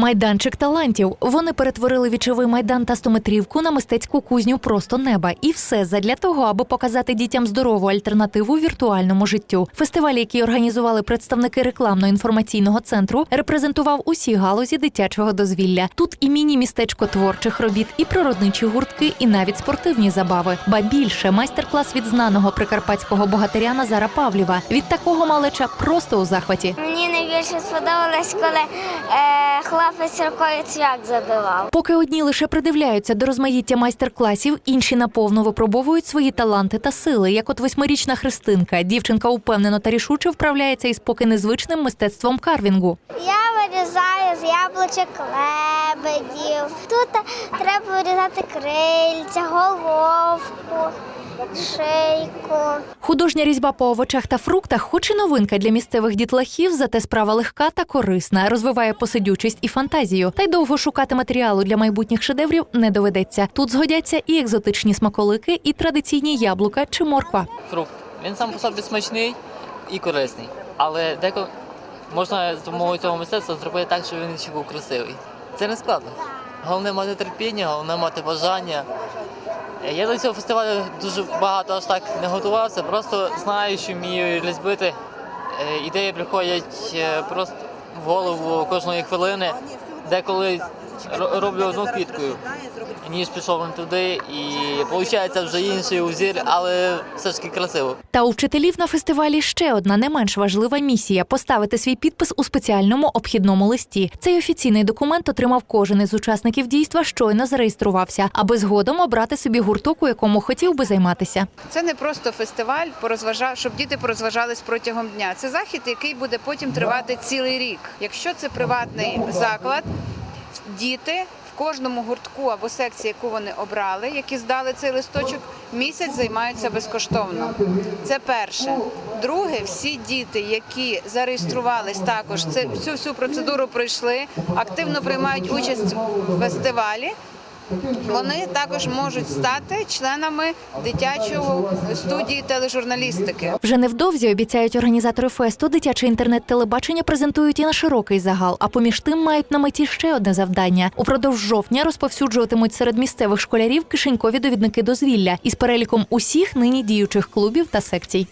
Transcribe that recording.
Майданчик талантів. Вони перетворили вічовий майдан та стометрівку на мистецьку кузню просто неба. І все задля того, аби показати дітям здорову альтернативу віртуальному життю. Фестиваль, який організували представники рекламно-інформаційного центру, репрезентував усі галузі дитячого дозвілля. Тут і міні-містечко творчих робіт, і природничі гуртки, і навіть спортивні забави. Ба більше майстер-клас від знаного прикарпатського богатиря Назара Павліва. Від такого малеча просто у захваті. Мені найбільше сподобалось, коли е, хлопець рукою цвях забивав. Поки одні лише придивляються до розмаїття майстер-класів, інші наповну випробовують свої таланти та сили. Як от восьмирічна Христинка, дівчинка упевнено та рішуче вправляється із поки незвичним мистецтвом карвінгу. Я вирізаю з яблучок лебедів. Тут треба вирізати крильця, головку, шийку. Художня різьба по овочах та фруктах, хоч і новинка для місцевих дітлахів, зате справа легка та корисна, розвиває посидючість і фантазію. Та й довго шукати матеріалу для майбутніх шедеврів не доведеться. Тут згодяться і екзотичні смаколики, і традиційні яблука чи морква. фрукт. Він сам по собі смачний і корисний. Але деколи можна з допомогою цього мистецтва зробити так, щоб він ще був красивий. Це не складно. Головне мати терпіння, головне мати бажання. Я до цього фестивалю дуже багато аж так не готувався, просто знаю, що вмію різьбити. Е, Ідеї приходять е, просто в голову кожної хвилини. Деколи ро- роблю одну квіткою, ніж пішов не туди, і виходить вже інший узір, але все ж таки красиво. Та у вчителів на фестивалі ще одна не менш важлива місія поставити свій підпис у спеціальному обхідному листі. Цей офіційний документ отримав кожен із учасників дійства, щойно зареєструвався, аби згодом обрати собі гурток, у якому хотів би займатися. Це не просто фестиваль, порозважа- щоб діти порозважались протягом дня. Це захід, який буде потім тривати цілий рік. Якщо це приватний заклад, діти в кожному гуртку або секції, яку вони обрали, які здали цей листочок, місяць займаються безкоштовно. Це перше. Друге, всі діти, які зареєструвались також, це всю всю процедуру пройшли, активно приймають участь в фестивалі. Вони також можуть стати членами дитячого студії тележурналістики. Вже невдовзі обіцяють організатори фесту. Дитяче інтернет-телебачення презентують і на широкий загал. А поміж тим мають на меті ще одне завдання. Упродовж жовтня розповсюджуватимуть серед місцевих школярів кишенькові довідники дозвілля із переліком усіх нині діючих клубів та секцій.